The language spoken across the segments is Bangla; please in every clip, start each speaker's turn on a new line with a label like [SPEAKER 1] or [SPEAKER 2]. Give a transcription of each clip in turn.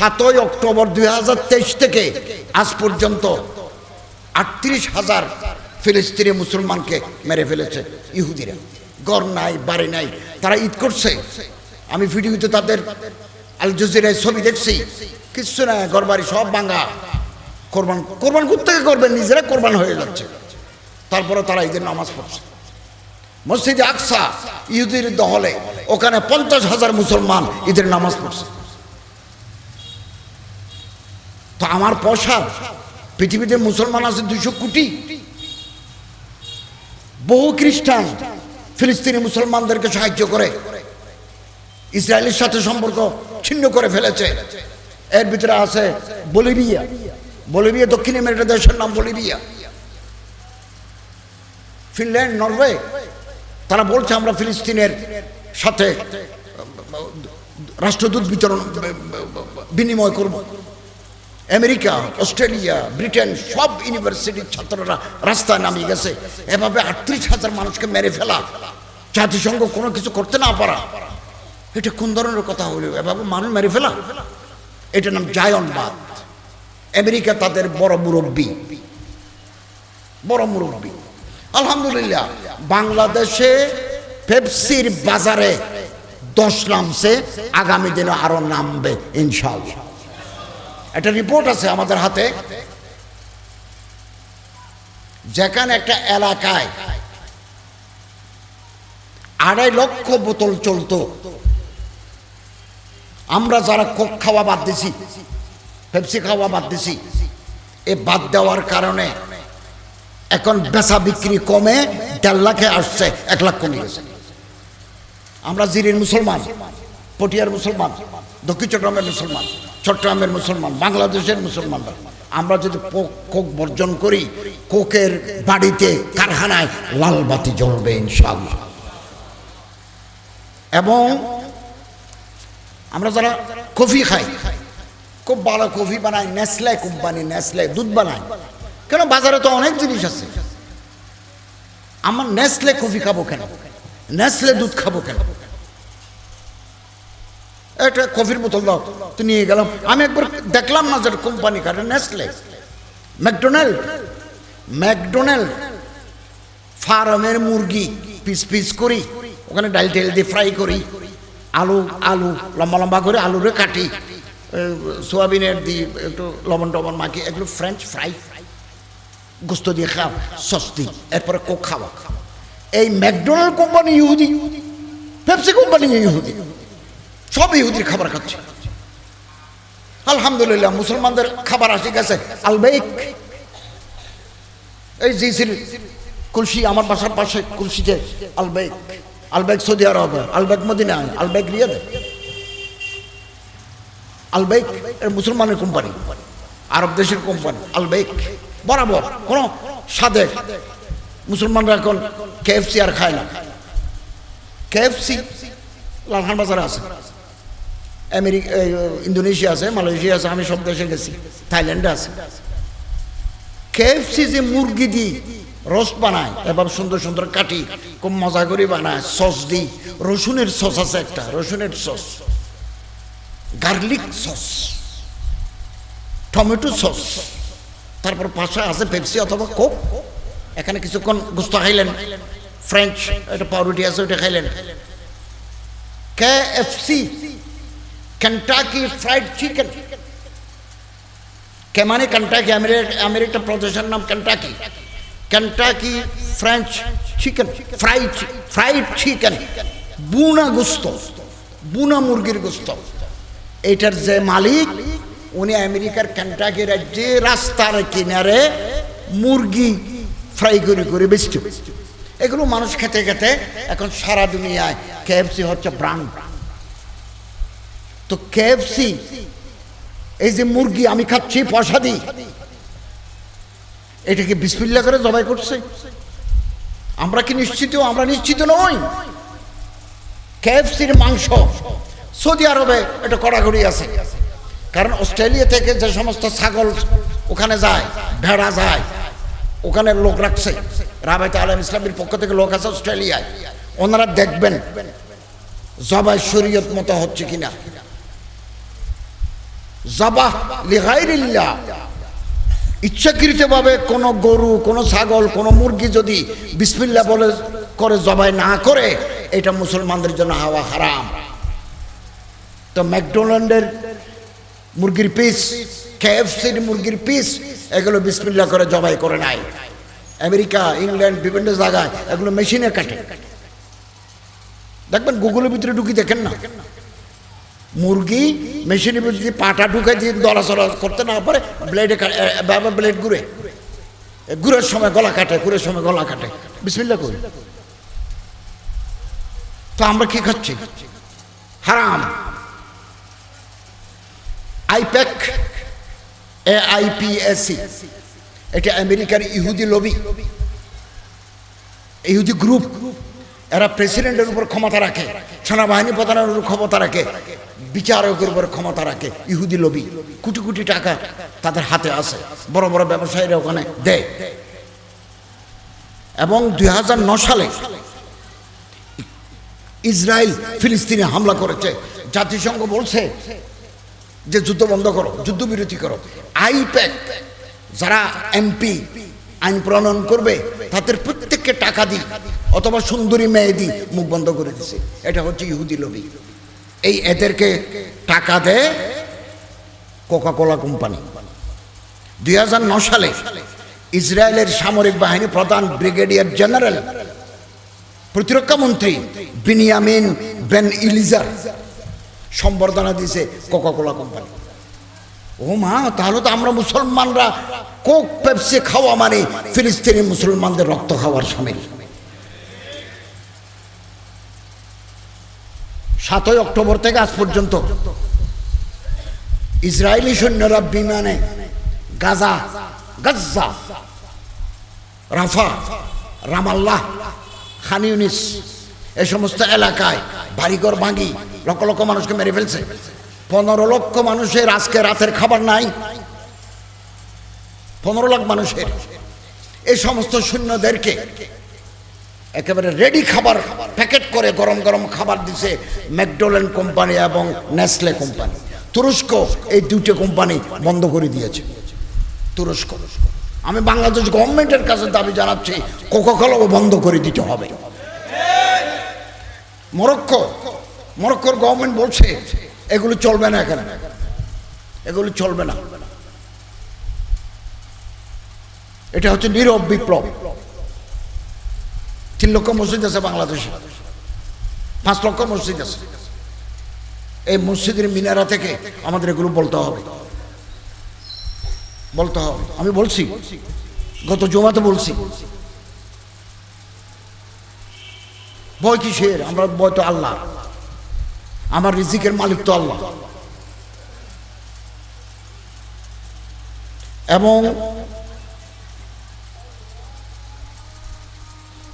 [SPEAKER 1] সাতই অক্টোবর দুই হাজার তেইশ থেকে আজ পর্যন্ত আটত্রিশ হাজার ফিলিস্তিনি মুসলমানকে মেরে ফেলেছে ইহুদিরা। গড় নাই, বাড়ি নাই, তারা ঈদ করছে। আমি ভিডিওতে তাদের আল জজিরায় ছবি দেখছি। কিচ্ছু না ঘর বাড়ি সব ভাঙা। কোরবান কোরবান থেকে করবেন? নিজেরা কোরবান হয়ে যাচ্ছে। তারপরে তারা ঈদের নামাজ পড়ছে। মসজিদে আকসা, ইহুদির দহলে ওখানে পঞ্চাশ হাজার মুসলমান ঈদের নামাজ পড়ছে। তো আমার পয়সা পৃথিবীতে মুসলমান আছে দুইশো কোটি। বহু খ্রিস্টান ফিলিস্তিনি মুসলমানদেরকে সাহায্য করে, ইসরায়েলের সাথে সম্পর্ক ছিন্ন করে ফেলেছে। এর ভিতরে আছে বলিভিয়া। বলিভিয়া দক্ষিণ আমেরিকা দেশের নাম বলিভিয়া। ফিনল্যান্ড, নরওয়ে, তারা বলছে আমরা ফিলিস্তিনের সাথে রাষ্ট্রদূত বিতরণ বিনিময় করব। আমেরিকা, অস্ট্রেলিয়া, ব্রিটেন সব ইউনিভার্সিটির ছাত্ররা রাস্তায় নামিয়ে গেছে। এভাবে আটত্রিশ হাজার মানুষকে মেরে ফেলা, জাতিসংঘ কোনো কিছু করতে না পারা। এটা কোন ধরনের কথা হলো? এভাবে মানুষ মেরে ফেলা? এটার নাম জায়নবাদ। আমেরিকা তাদের বড় মুরব্বী। বড় মুরব্বী। আলহামদুলিল্লাহ, বাংলাদেশে পেপসির বাজারে দশ নামছে, আগামী দিনে আরও নামবে ইনশাল্লাহ একটা রিপোর্ট আছে আমাদের হাতে। যেখানে একটা এলাকায় আড়াই লক্ষ বোতল চলতো। আমরা যারা কোক খাওয়া বাদ দিছি, পেপসি খাওয়া বাদ দিছি, এ বাদ দেওয়ার কারণে এখন বেচা বিক্রি কমে, দেড় লাখে আসছে, এক লাখ কমে গেছে। আমরা জিরির মুসলমান, পটিয়ার মুসলমান, দক্ষিণ চট্টগ্রামের মুসলমান। চট্টগ্রামের মুসলমান, বাংলাদেশের মুসলমানরা আমরা যদি কোক- বর্জন করি, কোকের বাড়িতে, কারখানায় লাল বাতি জ্বলবে ইনশাল্লাহ এবং আমরা যারা কফি খাই, খুব ভালো কফি বানাই, নেসলে কোম্পানি, নেসলে দুধ বানায় কেন? বাজারে তো অনেক জিনিস আছে। আমার নেসলে কফি খাব কেন? নেসলে দুধ খাব কেন? একটা কফির বোতল দাও, তো নিয়ে গেলাম। আমি একবার দেখলাম না যে কোম্পানি কাটে নেসলে ম্যাকডোনাল্ড ম্যাকডোনাল্ড ফার্মের মুরগি পিস পিস করি, ওখানে ডাল টেল দিয়ে ফ্রাই করি। আলু আলু, লম্বা লম্বা করে আলুরে কাটি। সোয়াবিনের দিই একটু লবণ টবণ মাখি এগুলো ফ্রেঞ্চ ফ্রাই গোস্ত দিয়ে খাও সস্তি এরপরে কোক খাওয়া। এই ম্যাকডোনাল্ড কোম্পানি ইহুদি পেপসি কোম্পানি ইহুদি। সব ইহুদির খাবার খাচ্ছে। আলহামদুলিল্লাহ, মুসলমানদের খাবার আসে গেছে। আলবেক, এই জিসির কুলসি, আমার বাসার পাশে কুলসিতে আলবেক আলবেক সৌদি আরব, Albaik Medina Albaik Riyadh. Albaik মুসলমানের কোম্পানি, আরব দেশের কোম্পানি, আলবেক, বরাবর, কোনো সাদে মুসলমানরা এখন কেএফসি আর খায় না। কেএফসি লালহান বাজারে আছে। আমেরিকা ইন্দোনেশিয়া আছে, মালয়েশিয়া আছে, আমি সব দেশে গেছি। থাইল্যান্ডে আছে। কেএফসি যে মুরগি দি রস বানায়, এভাবে সুন্দর সুন্দর কাটি খুব মজা করে বানায়, সস দিই রসুনের সস আছে একটা, রসুনের sauce. Garlic sauce. Tomato sauce. তারপর পাশে আছে পেপসি অথবা কোক। এখানে কিছুক্ষণ গুস্ত খাইলেন। ফ্রেঞ্চ একটা পাউরুটি আছে, ওইটা খাইলেন। K F C Kentucky fried chicken K মানে কেন্টাকি আমেরিকা প্রদেশের নাম Kentucky Kentucky French chicken fried fried chicken বুনা গোস্ত বুনা মুরগির গোস্ত এটার যে মালিক, উনি আমেরিকার কেন্টাকি রাজ্যে রাস্তার কিনারে মুরগি ফ্রাই করে করে বেচত। এগুলো মানুষ খেতে খেতে এখন সারা দুনিয়ায় কেএফসি হচ্ছে ব্রান্ড তো কেএফসি এই যে মুরগি, আমি খাচ্ছি, পয়সা দিই। এটাকে বিসমিল্লা করে জবাই করছে? আমরা কি নিশ্চিত? আমরা নিশ্চিত নই। কেএফসির মাংস সৌদি আরবে এটা কড়াকড়ি আছে। কারণ অস্ট্রেলিয়া থেকে যে সমস্ত ছাগল ওখানে যায়, ভেড়া যায় ওখানে লোক রাখছে। রাবেত আলম ইসলামের পক্ষ থেকে লোক আছে অস্ট্রেলিয়ায়। ওনারা দেখবেন জবাই শরীয়ত মতো হচ্ছে কিনা। জাবাহ লিগাইরিল্লাহ। ইচ্ছাকৃতভাবে কোনো গরু, কোনো ছাগল, কোনো মুরগি যদি বিসমিল্লা বলে করে, জবাই না করে, এটা মুসলমানদের জন্য হাওয়া হারাম। তো ম্যাকডোনাল্ডের মুরগির পিস, কেএফসির মুরগির পিস, এগুলো বিসমিল্লা করে, জবাই করে নাই। আমেরিকা, ইংল্যান্ড, বিভিন্ন জায়গায় এগুলো মেশিনে কাটে। দেখবেন গুগলের ভিতরে ঢুকি দেখেন না? মুরগি মেশিনের যদি পাটা ঢুকে দিয়ে দলাচলা করতে না পারে ব্লেডে ব্লেড ঘুরে। ঘুরের সময় গলা কাটে, ঘুরের সময় গলা কাটে। বিসমিল্লা করি তো আমরা কি খাচ্ছি? হারাম। আইপ্যাক, এ আইপিএসসি এটা আমেরিকার ইহুদি লবি। ইহুদি গ্রুপ। এরা প্রেসিডেন্টের উপর ক্ষমতা রাখে, সেনাবাহিনী প্রধানের উপর ক্ষমতা রাখে। বিচারকের উপর ক্ষমতা রাখে, ইহুদি লবি কোটি কোটি টাকা তাদের হাতে আছে। বড় বড় ব্যবসায়ীরা ওখানে দেয়। এবং দুই সালে ইসরায়েল ফিলিস্তিনে হামলা করেছে। জাতিসংঘ বলছে যে যুদ্ধ বন্ধ করো যুদ্ধবিরতি করো। আইপ্যাক যারা এমপি আইন প্রণয়ন করবে, তাদের প্রত্যেককে টাকা দিই, অথবা সুন্দরী মেয়ে দিই, মুখ বন্ধ করে দিছে। এটা হচ্ছে ইহুদি লবি এই এদেরকে টাকা দেয় কোকা কোলা কোম্পানি দুই হাজার ন সালে ইসরায়েলের সামরিক বাহিনী প্রধান ব্রিগেডিয়ার জেনারেল, প্রতিরক্ষা মন্ত্রী বিনিয়ামিন বেন ইলিজার সম্বর্ধনা দিয়েছে কোকা কোলা কোম্পানি ও মা, তাহলে তো আমরা মুসলমানরা কোক, পেপসি খাওয়া মানে ফিলিস্তিনি মুসলমানদের রক্ত খাওয়ার সামিল। সাতই অক্টোবর থেকে আজ পর্যন্ত। ইসরায়েলি সৈন্যরা বিমানে গাজা গাজ্জা রাফা, রামাল্লাহ, খান ইউনিস এই সমস্ত এলাকায় বাড়িঘর ভাঙি লক্ষ লক্ষ মানুষকে মেরে ফেলছে। পনেরো লক্ষ মানুষের আজকে রাতের খাবার নাই। পনেরো লাখ মানুষের। এই সমস্ত সৈন্যদেরকে একেবারে রেডি খাবার প্যাকেট করে গরম গরম খাবার দিছে ম্যাকডোল্যান্ড কোম্পানি এবং নেসলে কোম্পানি। তুরস্ক এই দুটো কোম্পানি বন্ধ করে দিয়েছে। তুরস্ক। আমি বাংলাদেশ গভর্নমেন্টের কাছে দাবি জানাচ্ছি কোকাকলাও বন্ধ করে দিতে হবে। মরক্কো, মরক্কোর গভর্নমেন্ট বলছে, এগুলো চলবে না এখানে। এগুলো চলবে না। এটা হচ্ছে নীরব বিপ্লব। তিন লক্ষ মসজিদ আছে বাংলাদেশে। পাঁচ লক্ষ মসজিদ আছে। এই মসজিদের মিনারা থেকে আমাদের এগুলো বলতে হবে। বলতে হবে। আমি বলছি, গত জমাতে বলছি। ভয় কিসের? আমরা ভয় তো আল্লাহ। আমার রিজিকের মালিক তো আল্লাহ। এবং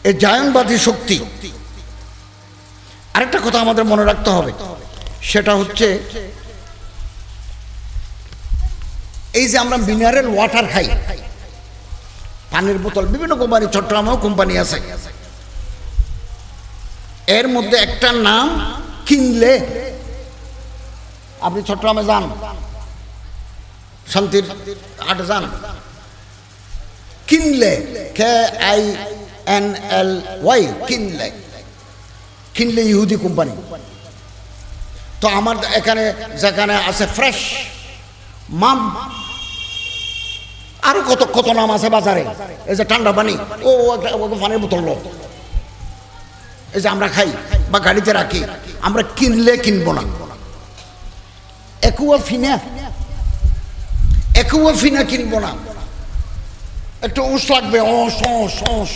[SPEAKER 1] এই জায়নবাদী শক্তি। আরেকটা কথা আমাদের মনে রাখতে হবে। সেটা হচ্ছে, এই যে আমরা মিনারেল ওয়াটার খাই, পানির বোতল, বিভিন্ন কোম্পানি, চট্টগ্রামেও কোম্পানি আছে। এর মধ্যে একটা নাম কিনলে, আপনি চট্টগ্রামে যান, শান্তির আট যান, কিনলে, K I N L Y Kinley Kinley ইহুদি কোম্পানি তো আমার এখানে, যেখানে আছে ফ্রেশ মাম, আরও কত কত নাম আছে বাজারে? এই যে ঠান্ডা পানি, ও পানির বোতল। এই যে আমরা খাই বা গাড়িতে রাখি, আমরা কিনলে কিনবো না। একুয়া ফিনা একুয়া ফিনা কিনবো না। একটু উস লাগবে ও সস সস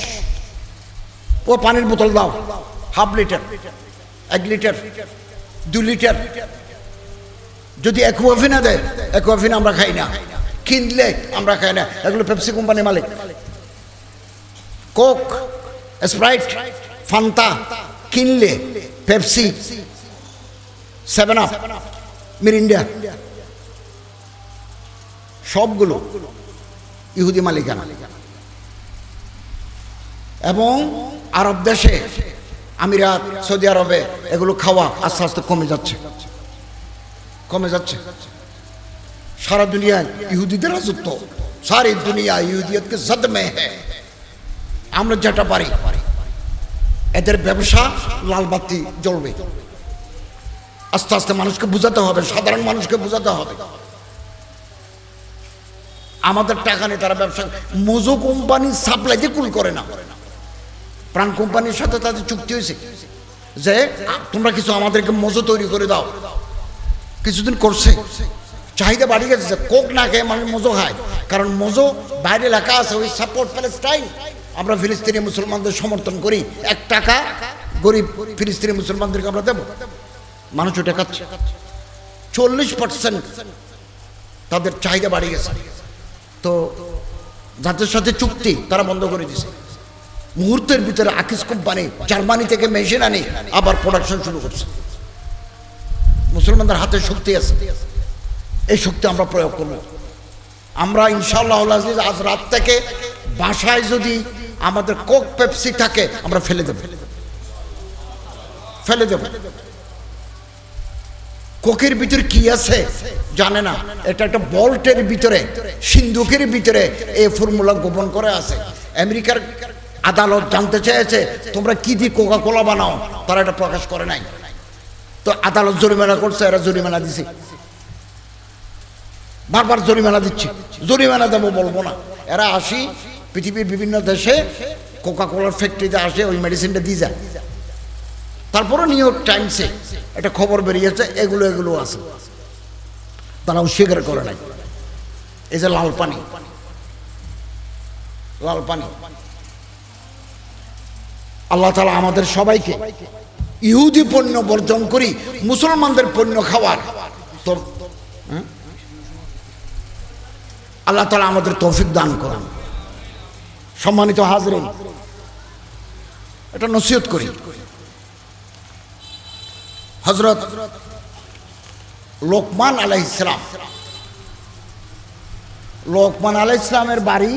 [SPEAKER 1] ও পানির বোতল দাও। হাফ লিটার, এক লিটার দু লিটার। যদি একুয়াফিনা দেয়, একুয়াফিনা আমরা খাই না। কিনলে আমরা খাই না। এগুলো পেপসি কোম্পানির মালিক। কোক, স্প্রাইট, ফান্তা কিনলে পেপসি, সেভেন আপ মিরিন্ডা সবগুলো ইহুদি মালিকানা। এবং আরব দেশে, আমিরাত, সৌদি আরবে এগুলো খাওয়া আস্তে আস্তে কমে যাচ্ছে। কমে যাচ্ছে। সারা দুনিয়ায় ইহুদিদের রাজত্ব। সারি দুনিয়া ইহুদিয়তকে জদমে হ্যাঁ আমরা যেটা পারি, এদের ব্যবসা লালবাতি জ্বলবে। আস্তে আস্তে মানুষকে বুঝাতে হবে, সাধারণ মানুষকে বুঝাতে হবে। আমাদের টাকা নিয়ে তারা ব্যবসা মজু কোম্পানি সাপ্লাই সাপ্লাইতে কুল করে না করে না। প্রাণ কোম্পানির সাথে তাদের চুক্তি হয়েছে যে তোমরা কিছু আমাদেরকে মজো তৈরি করে দাও। কিছুদিন করছে। চাহিদা বাড়ি গেছে কোক না খেয়ে মানুষ মজো খায়। কারণ মজো বাইরে লেখা আছে, ওই সাপোর্ট প্যালেস্টাইন আমরা ফিলিস্তিনি মুসলমানদের সমর্থন করি। এক টাকা গরিব ফিলিস্তিনি মুসলমানদেরকে আমরা দেবো। মানুষ ওটা খাচ্ছে। চল্লিশ পার্সেন্ট তাদের চাহিদা বাড়ি গেছে। তো যাদের সাথে চুক্তি, তারা বন্ধ করে দিছে মুহূর্তের ভিতরে আকিস কোম্পানি জার্মানি থেকে মেশিন আনি, আবার প্রোডাকশন শুরু করছে। মুসলমানদের হাতে শক্তি আছে। এই শক্তি আমরা প্রয়োগ করব। আমরা ইনশাল্লাহ আজিজ আজ রাত থেকে বাসায় যদি আমাদের কোক পেপসি থাকে, আমরা ফেলে দেব। ফেলে দেব। কোকের ভিতরে কি আছে, জানে না। এটা একটা বল্টের ভিতরে, সিন্ধুকের ভিতরে এই ফর্মুলা গোপন করে আছে। আমেরিকার আদালত জানতে চেয়েছে, তোমরা কি দিয়ে কোকা কোলা বানাও? তারা এটা প্রকাশ করে নাই। তো আদালত জরিমানা করছে, এরা জরিমানা দিছে। বারবার জরিমানা দিচ্ছে। জরিমানা দেবো বলব না। এরা আসি, পৃথিবীর বিভিন্ন দেশে কোকা কোলার ফ্যাক্টরিতে আসে, ওই মেডিসিনটা দিয়ে যায়। তারপরে নিউ ইয়র্ক টাইমসে একটা খবর বেরিয়েছে, এগুলো এগুলো আছে। তারা স্বীকার করে নাই। এই যে লাল পানি। লাল পানি। আল্লাহ তালা আমাদের সবাইকে ইহুদি পণ্য বর্জন করি, মুসলমানদের পণ্য খাওয়ার? আল্লাহ তালা আমাদের তৌফিক দান করেন। সম্মানিত হাজরিন এটা নসিহত করি। হজরত লোকমান আলাই ইসলাম লোকমান আলাই ইসলামের বাড়ি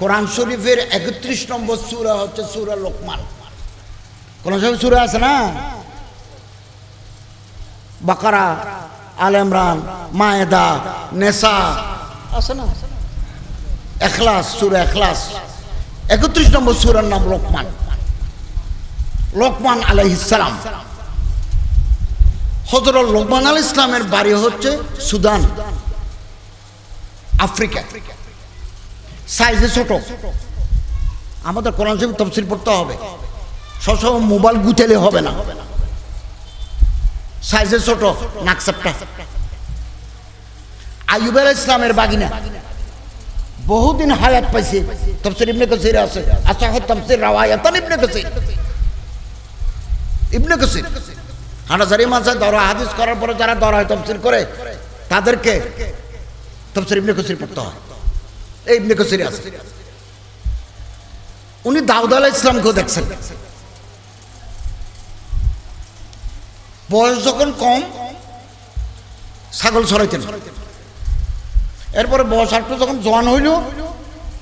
[SPEAKER 1] কোরআন শরীফের একত্রিশ নম্বর সুরা হচ্ছে সুরা লোকমান। কোরআন শরীফ সুরা আছে না? বাকারা, আল ইমরান, মায়েদা নেশা আছে না এখলাস, সুরা এখলাস। একত্রিশ নম্বর সুরার নাম লোকমান। লোকমান আলাইহিসালাম হজরত লোকমান আল ইসলামের বাড়ি হচ্ছে সুদান, আফ্রিকা। সাইজে ছোট। আমাদের কোরআন শরীফ তফসিল পড়তে হবে। সবসময় মোবাইল গুতেলে হবে না। সাইজে ছোট নাকসাপটা আইয়ুব আল ইসলামের বাগিনা। বহুদিন হায়াত পাইছে। তফসির ইবনে কসির আছে। আসাহ তফসির রাওয়ায়াতান ইবনে কসির। ইবনে কসির। হানাজারি মাঝে দরা হাদিস করার পরে যারা দরা তফসির করে, তাদেরকে তফসির ইবনে কসির পড়তে হয়। এই ইবনে কসির আছে। উনি দাউদ আলাহ ইসলামকেও দেখছেন। বয়স যখন কম, ছাগল ছড়াইতেন। এরপরে বয়স আটটু যখন জোয়ান হইল,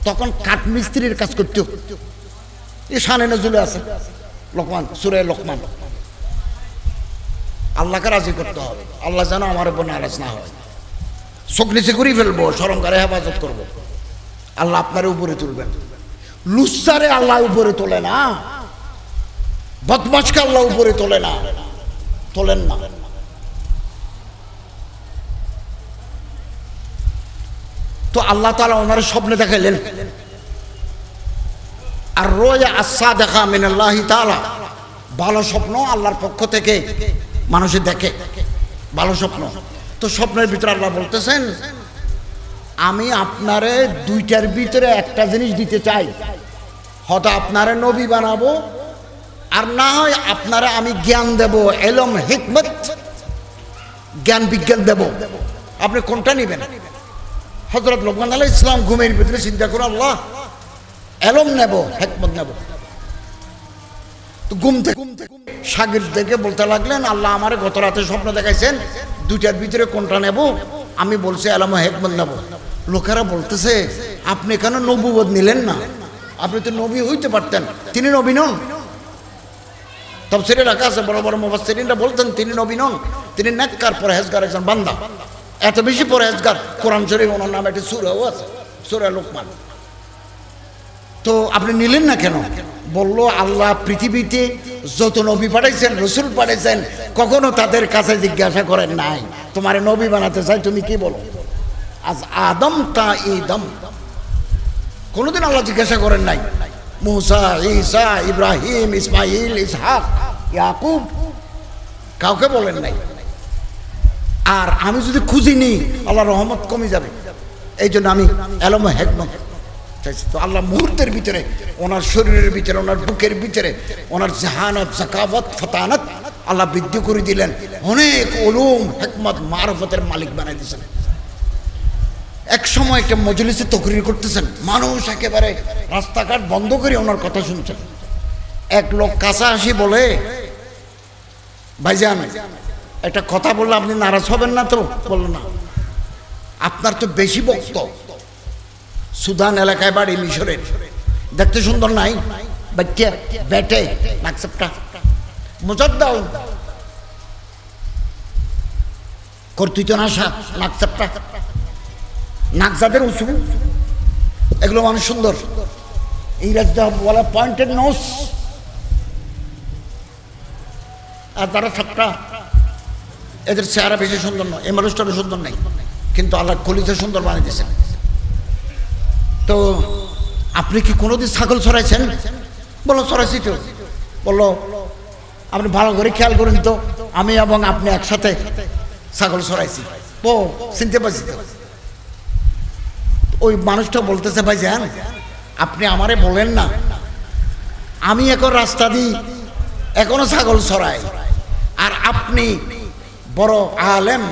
[SPEAKER 1] তখন কাঠমিস্ত্রির কাজ করতে এই সানে নজুলে আছে। লোকমান, সুরে লোকমান। আল্লাহকে রাজি করতে হবে। আল্লাহ যেন আমার উপর নারাজ না হয়। চোখ নিচে করেই ফেলব সরঙ্কারে হেফাজত করব। আল্লাহ আপনার উপরে তুলবেন। লুসারে আল্লাহ উপরে তোলে না। বদমাসকে আল্লাহ উপরে তোলে না। তোলেন না। তো আল্লাহ তালা ওনার স্বপ্নে দেখাইলেন। আর রোজা আশা দেখা মিনাল্লাহি তালা ভালো স্বপ্ন আল্লাহর পক্ষ থেকে মানুষে দেখে। ভালো স্বপ্ন। তো স্বপ্নের ভিতরে আল্লাহ বলতেছেন, আমি আপনারে দুইটার ভিতরে একটা জিনিস দিতে চাই। হয়তো আপনারে নবী বানাবো আর না হয় আপনারা আমি জ্ঞান দেব, এলম, হিকমত, জ্ঞান বিজ্ঞান দেব। আপনি কোনটা নেবেন? হজরত লোকমান আলাহ ইসলাম ঘুমের ভিতরে চিন্তা করে, আল্লাহ, এলম নেব, হেকমত নেব। তো ঘুম থেকে সাগির দেখে বলতে লাগলেন, আল্লাহ আমার গত রাতে স্বপ্ন দেখাইছেন, দুইটার ভিতরে কোনটা নেব? আমি বলছি আলাম হেকমত নেব। লোকেরা বলতেছে, আপনি কেন নবুবোধ নিলেন না? আপনি তো নবী হইতে পারতেন। তিনি নবী নন। তফসিরে রাখা বড় বড় মুবাসসিরিনরা বলতেন, তিনি নবী নন, তিনি নেককার, পরহেজগার একজন বান্দা। এত বেশি পরেজগার কোরআন শরীফ ওনার নামে একটা সুরাও আছে, সুরা লোকমান। তো আপনি নিলেন না কেন? বলল, আল্লাহ পৃথিবীতে যত নবী পাঠাইছেন, রসুল পাঠাইছেন, কখনো তাদের কাছে জিজ্ঞাসা করেন নাই। তোমার নবী বানাতে চাই, তুমি কি বলো? আজ আদম তা ইদম। কোনোদিন আল্লাহ জিজ্ঞাসা করেন নাই, মুসা, ঈসা, ইব্রাহিম ইসমাইল ইসহাক ইয়াকুব, কাউকে বলেন নাই। আর আমি যদি খুঁজি নি আল্লাহ রহমত কমে যাবে। এই জন্য আমি এলম হেকমত চাইছি। তো আল্লাহ মুহূর্তের ভিতরে, ওনার শরীরের ভিতরে, ওনার বুকের ভিতরে, ওনার জাহানত, জাকাবত, ফতানত আল্লাহ বৃদ্ধি করে দিলেন। অনেক ওলুম হেকমত, মারফতের মালিক বানাই দিয়েছেন। এক সময় একটা মজলিসে তকরির করতেছেন। মানুষ একেবারে রাস্তাঘাট বন্ধ করে ওনার কথা শুনছেন। এক লোক কাছে আসি বলে ভাইজান, একটা কথা বললে আপনি নারাজ হবেন না তো? বলল না। আপনার তো বেশি বক্ত সুদান এলাকায় বাড়ি, মিশরের। দেখতে সুন্দর নাই? বাচ্চা বেটে নাকসাপটা মোজার দাও কর্তৃত নাশা নাকসাপটা নাক যাদের উঁচু এগুলো মানুষ সুন্দর। ইংরেজটা বলা পয়েন্টেড নোস আর তারা সাপটা এদের চেহারা বেশি সুন্দর নয়, এই মানুষটারও সুন্দর নেই, কিন্তু আল্লাহ কলিতে সুন্দর বানিয়ে দিয়েছেন। তো আপনি কি কোনোদিন ছাগল ছড়াইছেন? বলো, ছড়াইছি তো। বলল আপনি ভালো করে খেয়াল করুন তো, আমি এবং আপনি একসাথে ছাগল ছড়াইছি। ও, চিনতে পারছি তো। ওই মানুষটা বলতেছে ভাই যান আপনি আমারে বলেন না, আমি এখন রাস্তা দিই, এখনও ছাগল ছড়াই আর আপনি বড় আলেম,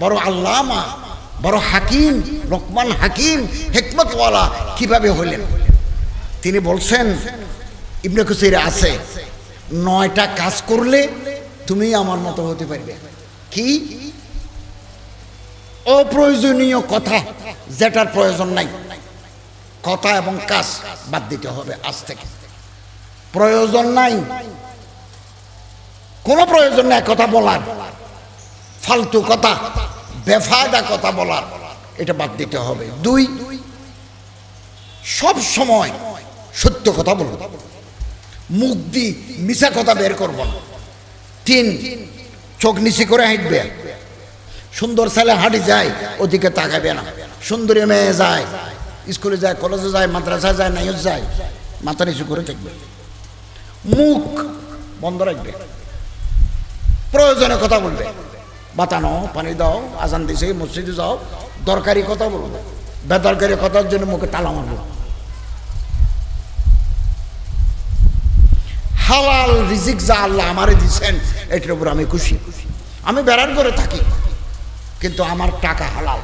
[SPEAKER 1] বড় আল্লামা, বড় হাকিম, লোকমান হাকিম, হেকমতওয়ালা কীভাবে হলেন তিনি বলছেন, ইবনে কুসিরে আছে, নয়টা কাজ করলে তুমি আমার মতো হতে পারবে। কি? অপ্রয়োজনীয় কথা যেটার প্রয়োজন নাই। কথা এবং কাজ বাদ দিতে হবে আজ থেকে। প্রয়োজন নাই কোনো প্রয়োজন নাই কথা বলার। ফালতু কথা, বেফায়দা কথা বলার। এটা বাদ দিতে হবে। দুই, সব সময় সত্য কথা বলব মুখ দি মিশা কথা বের করব না। তিন, চোখ নিচি করে হাঁটবে। সুন্দর ছেলে হাঁটি যায়, ওদিকে তাকাবে না। সুন্দরী মেয়ে যায়, স্কুলে যায়, কলেজে যায়, মাদ্রাসায় যায় নাইজ যায়, মাথা নিচু করে থাকবে। মুখ বন্ধ রাখবে। প্রয়োজনে কথা বলবে। বাতানো পানি দাও, আজান দিছে, মসজিদে যাও, দরকারি কথা বলব। বেদরকারি কথার জন্য মুখে তালা মারবো। হালাল রিজিক যা আল্লাহ আমারে দিছেন, এটার উপর আমি খুশি। আমি বেড়ার করে থাকি, কিন্তু আমার টাকা হালাল।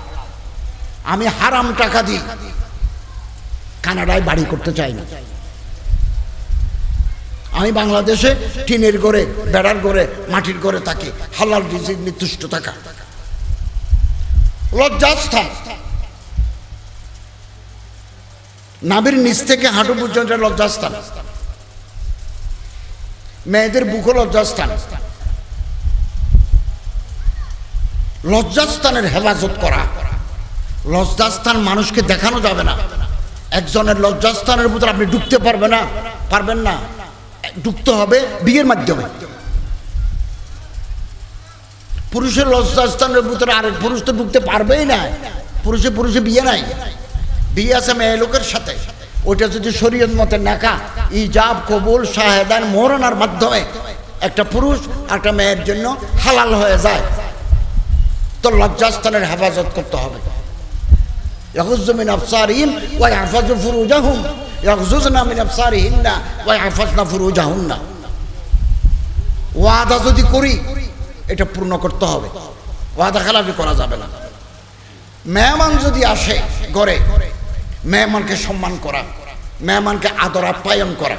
[SPEAKER 1] আমি হারাম টাকা দিই। কানাডায় বাড়ি করতে চাই না। আমি বাংলাদেশে টিনের ঘরে, বেড়ার ঘরে, মাটির ঘরে থাকি। হালাল রিজিক, নির্দিষ্ট থাকা লজ্জাস্থান। নাবির নিচ থেকে হাঁটু পর্যন্ত লজ্জাস্থান। মেয়েদের বুকও লজ্জাস্থান। লজ্জাস্থানের হেফাজত করা। লজ্জাস্থান মানুষকে দেখানো যাবে না। একজনের লজ্জাস্থানের ভিতরে আপনি ঢুকতে পারবেন না পারবেন না। যুক্ত হবে বিয়ের মাধ্যমে। পুরুষের লজ্জাস্থানের ভিতরে আরেক পুরুষ তো ঢুকতে পারবেই না। পুরুষে পুরুষে বিয়ে নাই। বিয়ে আছে মেয়ে লোকের সাথে। ওইটা যদি শরীয়ত মতে নাকা, ইজাব, কবুল শাহেদান মোহরানার মাধ্যমে একটা পুরুষ একটা মেয়ের জন্য হালাল হয়ে যায়, তো লজ্জাস্থানের হেফাজত করতে হবে। ইহুজমিন আফসারিম ওয়াই হাফাজু ফুরুজাহুম। ইয়াকজুজনা মিন আবসারিহিন্না ওয়া ইয়াহফাজনা ফুরুজাহুন্না। ওয়াদা যদি করি, এটা পূর্ণ করতে হবে। ওয়াদা খেলাফি করা যাবে না। মেহমান যদি আসে ঘরে, মেহমানকে সম্মান করা, মেহমানকে আদর আপ্যায়ন করা,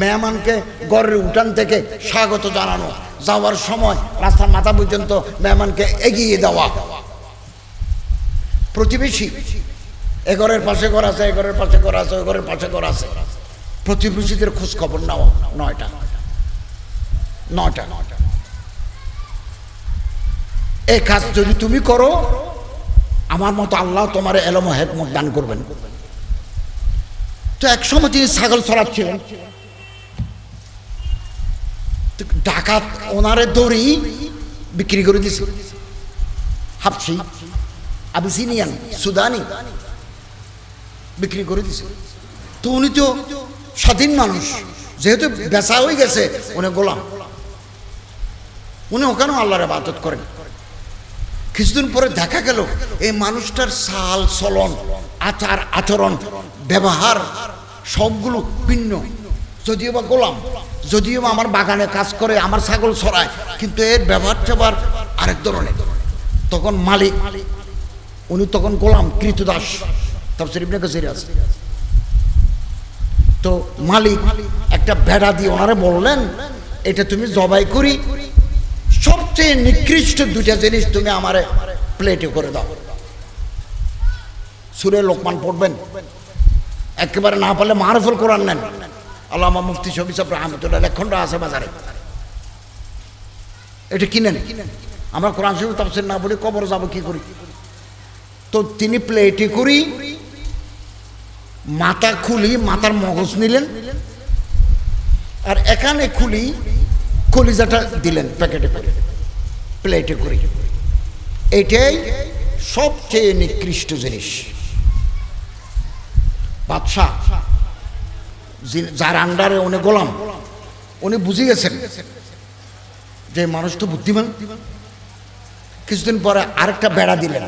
[SPEAKER 1] মেহমানকে গড়ের উঠান থেকে স্বাগত জানানো, যাওয়ার সময় রাস্তার মাথা পর্যন্ত মেহমানকে এগিয়ে দেওয়া। প্রতিবেশী এ ঘরের পাশে ঘর আছে, এ ঘরের পাশে ঘর আছে, ওই ঘরের পাশে ঘর আছে। প্রতিবেশীদের খোঁজ খবর নেওয়া নয়টা। নয়টা। এই কাজ যদি তুমি করো, আমার মতো আল্লাহ তোমার এলম হেকমত দান করবেন। তো এক সময় তিনি ছাগল ছড়াচ্ছিলেন ডাকাত ওনারে দড়ি বিক্রি করে দিছে। হাফসি, আবিসিনিয়ান, সুদানি। বিক্রি করে দিছে। তো উনি তো স্বাধীন মানুষ। যেহেতু বেচা হয়ে গেছে, উনি গোলাম। উনি ওখানেও আল্লাহর আবাদত করেন। কিছুদিন পরে দেখা গেল, এই মানুষটার সাল, চলন, আচার, আচরণ, ব্যবহার সবগুলো ভিন্ন। যদিও বা গোলাম, যদিও বা আমার বাগানে কাজ করে, আমার ছাগল ছড়ায়, কিন্তু এর ব্যবহার ট্যাবহার আরেক ধরনের। তখন মালিক, উনি তখন গোলাম, কৃতদাস। তারপর ইবনে কাসির আছে। তো মালিক একটা ভেড়া দিয়ে ওনারে বললেন, এটা তুমি জবাই করি। সবচেয়ে নিকৃষ্ট দুটা জিনিস তুমি আমারে প্লেটে করে দাও। সুরে লোকমান পড়বেন। একেবারে না পারলে মারফল কোরআন নেন। আল্লামা মুফতি শফি সাহেব লেখনটা আছে বাজারে। এটা কিনেন আমরা কোরআন শরীফ তাফসির না পড়ে কবর যাব কি করি? তো তিনি প্লেটে করি মাথা খুলি, মাথার মগজ নিলেন। আর এখানে খুলি, কলিজাটা দিলেন প্যাকেটে প্যাকেটে, প্লেটে করে। এটাই সবচেয়ে নিকৃষ্ট জিনিস। বাদশাহ যার আন্ডারে উনি গোলাম, উনি বুঝে গেছেন যে মানুষ তো বুদ্ধিমান। কিছুদিন পরে আরেকটা বেড়া দিলেন।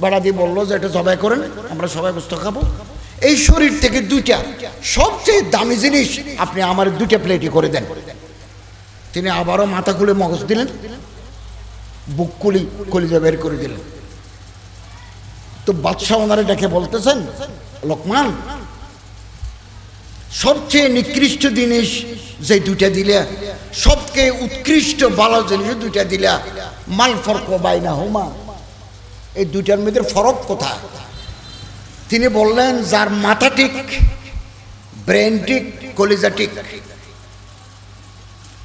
[SPEAKER 1] বেড়া দিয়ে বলল যে, এটা জবাই করেন, আমরা সবাই গোস্ত খাব। এই শরীর থেকে দুইটা সবচেয়ে দামি জিনিস আপনি আমার দুইটা প্লেটে করে দেন। তিনি আবারও মাথা খুলে মগজ দিলেন, বুক কুলি কলিজা বের করে দিলেন। তো বাদশাহ ওনারে ডেকে বলতেছেন, লোকমান, সবচেয়ে নিকৃষ্ট জিনিস যে দুইটা দিলে, সবচেয়ে উৎকৃষ্ট ভালো জিনিস দুইটা দিলা, মাল ফরক বাইনা হুমা। এই দুইটার মধ্যে ফরক কোথায়? তিনি বললেন, যার মাথা ঠিক, ব্রেন ঠিক, কলিজা ঠিক,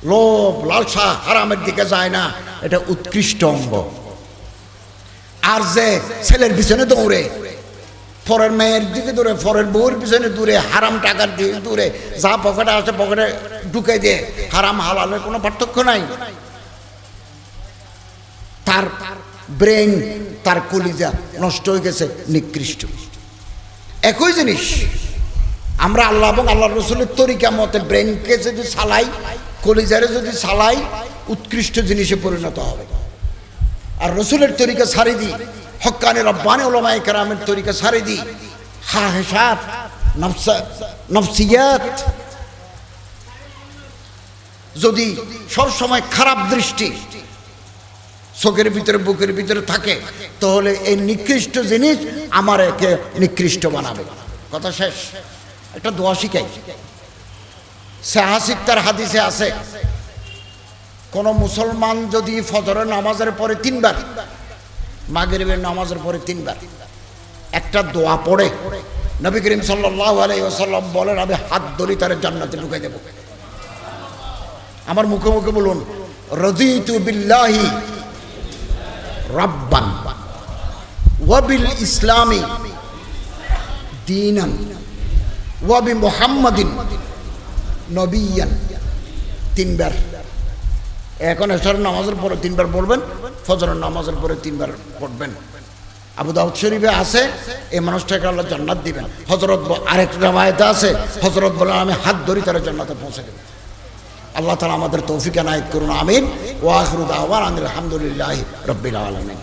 [SPEAKER 1] লোভ, লালসা হারামের দিকে যায় না, এটা উৎকৃষ্ট অঙ্গ। আর যে ছেলের পিছনে দৌড়ে, পরের মেয়ের দিকে দূরে পরের বউর পিছনে দূরে হারাম টাকার দিকে দূরে যা পকেটে আছে পকেটে ঢুকে দিয়ে, হারাম, হালালের কোনো পার্থক্য নাই। তার ব্রেন, তার কলিজা নষ্ট হয়ে গেছে, নিকৃষ্ট। একই জিনিস। আমরা আল্লাহ এবং আল্লাহ রসুলের তরিকা মতে ব্রেনকে যদি চালাই, কলিজারে যদি চালাই, উৎকৃষ্ট জিনিসে পরিণত হবে। আর রসুলের তরিকা ছাড়ি দিই হকানে রব্বানে ওলামাই কেরামের তরিকা ছাড়ি দিই হা হেসাত নফসিয়াত। যদি সব সময় খারাপ দৃষ্টি চোখের ভিতরে, বুকের ভিতরে থাকে, তাহলে এই নিকৃষ্ট জিনিস আমার একে নিকৃষ্ট বানাবে। কথা শেষ। একটা দোয়া শিখাই। সাহাসিক তার হাদিসে আছে, কোন মুসলমান যদি ফজরের নামাজের পরে তিনবার, মাগরিবের নামাজের পরে তিনবার, একটা দোয়া পড়ে, নবী করিম সাল্লাহ আলাইসাল্লাম বলেন, আমি হাত ধরি তার জান্নাতে ঢুকে দেব। আমার মুখে মুখে বলুন বিল্লাহি রাব্বান। ওয়াবিল ইসলামী দিনান। ওয়াবি মুহাম্মাদিন নবিয়ান। তিনবার। এখন এসর নামাজের পরে তিনবার পড়বেন, ফজরের নামাজের পরে তিনবার পড়বেন। আবু দাউদ শরীফে আছে, এই মানুষটাকে আল্লাহ জান্নাত দিবেন। হজরত আরেক রামায়তে আছে হজরত বলেন আমি হাত ধরি, তারা জান্নাতে পৌঁছে দেবেন আল্লাহ তালা আমাদের তৌফিক এনায়ত করুন আমিন ওয়াহরুদ আওয়ান আলহামদুলিল্লাহ রব্বিল আলমিন